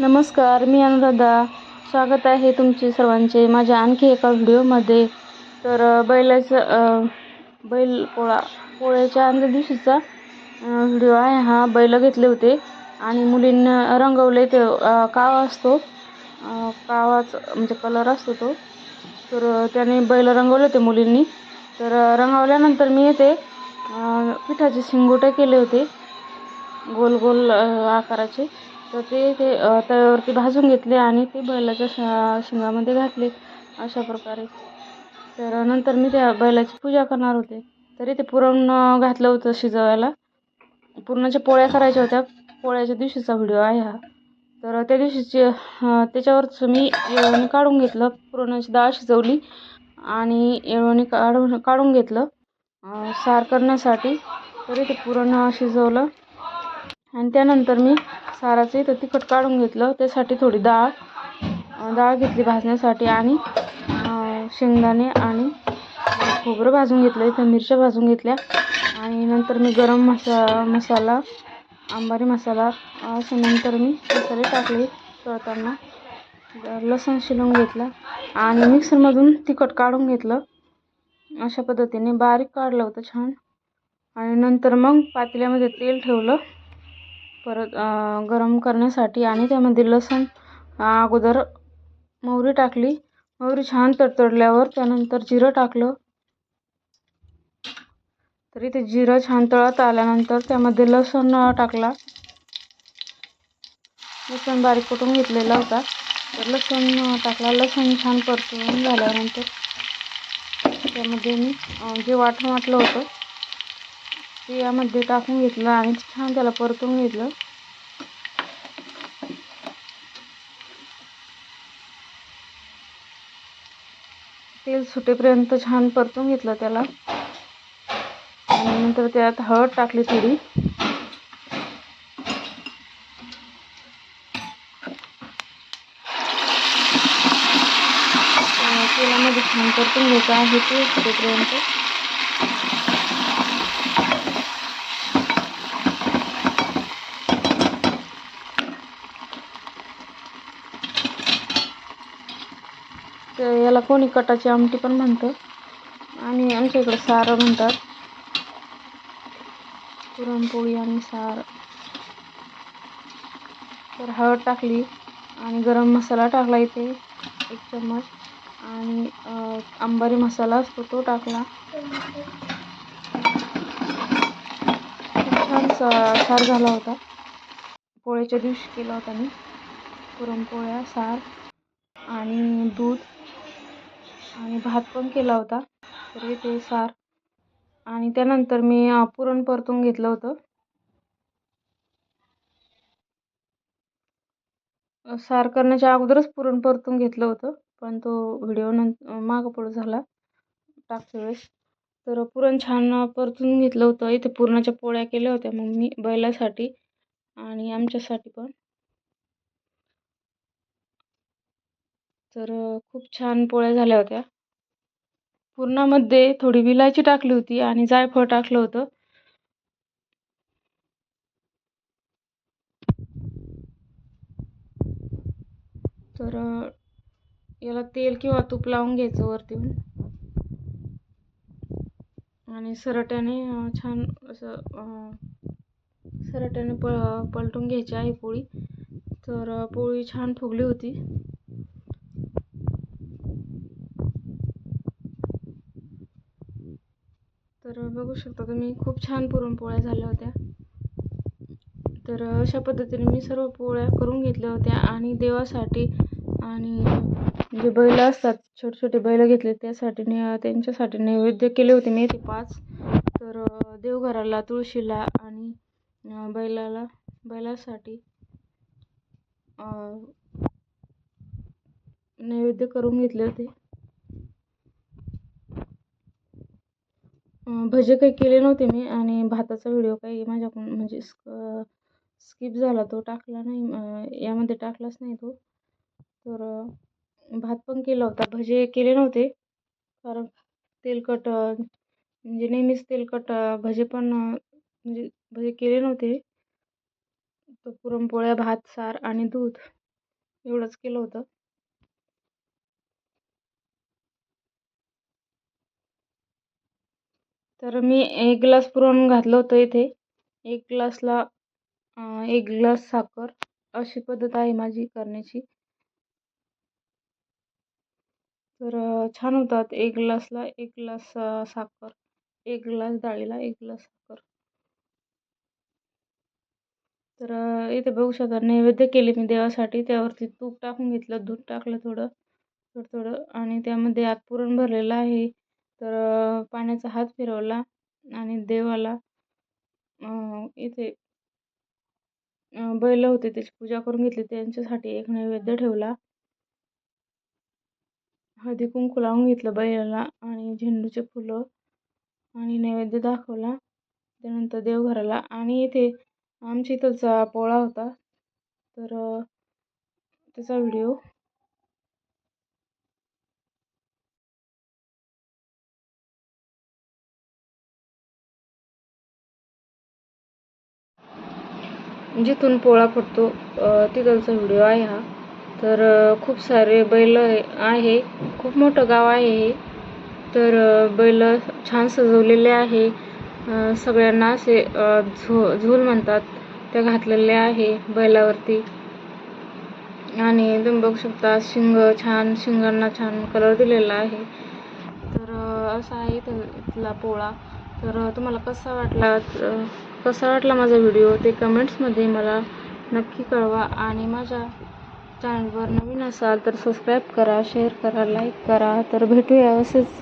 नमस्कार मी अनुराधा. स्वागत आहे तुमचे सर्वांचे माझ्या आणखी एका व्हिडिओमध्ये. तर बैलाचं बैल पोळा पोळ्याच्या आदल्या दिवशीचा व्हिडिओ आहे हा. बैल घेतले होते आणि मुलींना रंगवले ते कावा असतो. कावाच म्हणजे कलर असतो तो. तर त्याने बैल रंगवले होते मुलींनी. तर रंगवल्यानंतर मी येते पिठाचे शिंगोटे केले होते. गोल गोल आकाराचे. तर ते ते तव्यावरती भाजून घेतले आणि ते बैलाच्या शा शिंगामध्ये घातले अशा प्रकारे. तर नंतर मी त्या बैलाची पूजा करणार होते. तरी ते पुरण घातलं होतं शिजवायला. पुरणाच्या पोळ्या करायच्या होत्या. पोळ्याच्या दिवशीचा व्हिडिओ आहे हा. तर त्या दिवशीचे त्याच्यावरच मी येळवणी काढून घेतलं. पुरणाची डाळ शिजवली आणि येळवणी काढून काढून घेतलं सार करण्यासाठी. तरी ते पुरण शिजवलं. आणि त्यानंतर मी साराचं इथं तिखट काढून घेतलं. त्यासाठी थोडी डाळ डाळ घेतली भाजण्यासाठी आणि शेंगदाणे आणि खोबरं भाजून घेतलं. इथं मिरच्या भाजून घेतल्या. आणि नंतर मी गरम मसा मसाला आंबारी मसाला असे नंतर मी मसाले टाकले. तळताना लसूण शिलून घेतला. आणि मिक्सरमधून तिखट काढून घेतलं. अशा पद्धतीने बारीक काढलं होतं छान. आणि नंतर मग पातेल्यामध्ये तेल ठेवलं. परत गरम करण्यासाठी आणि त्यामध्ये लसूण अगोदर मोहरी टाकली. मोहरी छान तडतडल्यावर त्यानंतर जिरं टाकलं. तरी ते जिरं छान तळत आल्यानंतर त्यामध्ये लसूण टाकला. लसूण बारीक कुटून घेतलेला होता. तर लसूण टाकला. लसूण छान परतून झाल्यानंतर त्यामध्ये मी जे वाटण वाटलं होतं ते यामध्ये टाकून घेतलं आणि छान त्याला परतून घेतलं. तेल सुटेपर्यंत छान परतून घेतलं त्याला. आणि नंतर त्यात हळद टाकली थोडी. तेलामध्ये छान परतून घ्यायचं आहे ते सुटेपर्यंत तर याला कोणी कटाची आमटी पण म्हणतं. आणि आमच्या इकडे सारं म्हणतात. पुरणपोळी आणि सार. तर हळद टाकली आणि गरम मसाला टाकला इथे एक चम्मच. आणि आंबारी मसाला असतो तो टाकला. छान सार झाला होता. पोळ्याच्या दिवशी केला होता मी. पुरणपोळ्या सार आणि दूध. आणि भात पण केला होता. तरी ते सार. आणि त्यानंतर मी पुरण परतून घेतलं होतं. सार करण्याच्या अगोदरच पुरण परतून घेतलं होतं पण तो व्हिडिओ नंतर मागं पुढं झाला टाकच्या वेळेस. तर पुरण छान परतून घेतलं होतं. इथे पुरणाच्या पोळ्या केल्या होत्या मग मी बैलासाठी आणि आमच्यासाठी पण. तर खूप छान पोळ्या झाल्या होत्या. पुरणामध्ये थोडी विलायची टाकली होती आणि जायफळ टाकलं होतं. तर याला तेल किंवा तूप लावून घ्यायचं वरतीहून आणि सरट्याने छान असं सरट्याने प पलटून घ्यायची आहे पोळी. तर पोळी छान फुगली होती. तर बघू शकता तुम्ही खूप छान पुरणपोळ्या झाल्या होत्या. तर अशा पद्धतीने मी सर्व पोळ्या करून घेतल्या होत्या आणि देवासाठी आणि जे बैल असतात छोटे छोटे बैल घेतले त्यासाठी ने त्यांच्यासाठी नैवेद्य केले होते मी ते पाच. तर देवघराला तुळशीला आणि बैलाला बैलासाठी नैवेद्य करून घेतले होते. भजे काही केले नव्हते मी आणि भाताचा व्हिडिओ काही माझ्याकडून म्हणजे स्किप झाला तो टाकला नाही यामध्ये टाकलाच नाही तो. तर भात पण केला होता. भजे केले नव्हते. कारण तेलकट म्हणजे नेहमीच तेलकट भजे पण म्हणजे भजे केले नव्हते. तर पुरणपोळ्या भात सार आणि दूध एवढंच केलं होतं. तर मी एक ग्लास पुरण घातलं होतं इथे. एक ग्लासला एक ग्लास साखर. अशी पद्धत आहे माझी करण्याची. तर छान होतात. एक ग्लासला एक ग्लास साखर. एक ग्लास डाळीला एक ग्लास साखर. तर इथे बघू शकता नैवेद्य केले मी देवासाठी. त्यावरती तूप टाकून घेतलं. दूध टाकलं थोडं थोडं थोडं. आणि त्यामध्ये आत पुरण भरलेलं आहे. तर पाण्याचा हात फिरवला आणि देवाला इथे बैल होते त्याची पूजा करून घेतली. त्यांच्यासाठी एक नैवेद्य ठेवला. हळदी कुंकू लावून घेतलं बैलाला आणि झेंडूचे फुलं आणि नैवेद्य दाखवला. त्यानंतर देवघराला आणि इथे आमच्या इथलचा पोळा होता. तर त्याचा व्हिडिओ जिथून पोळा फुटतो तिथलचा व्हिडिओ आहे हा. तर खूप सारे बैल आहे खूप मोठं गाव आहे हे. तर बैल छान सजवलेले आहे. सगळ्यांना असे झो झूल म्हणतात ते घातलेले आहे बैलावरती. आणि तुम्ही बघू शकता शिंग छान शिंगांना छान कलर दिलेला आहे. तर असा आहे इथं इथला पोळा. तर तुम्हाला कसा वाटला कसा वाटला माझा व्हिडिओ ते कमेंट्समध्ये मला नक्की कळवा. आणि माझ्या चॅनलवर नवीन असाल तर सबस्क्राईब करा शेअर करा लाईक करा. तर भेटूया असेच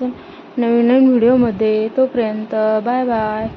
नवीन नवीन व्हिडिओमध्ये तोपर्यंत बाय बाय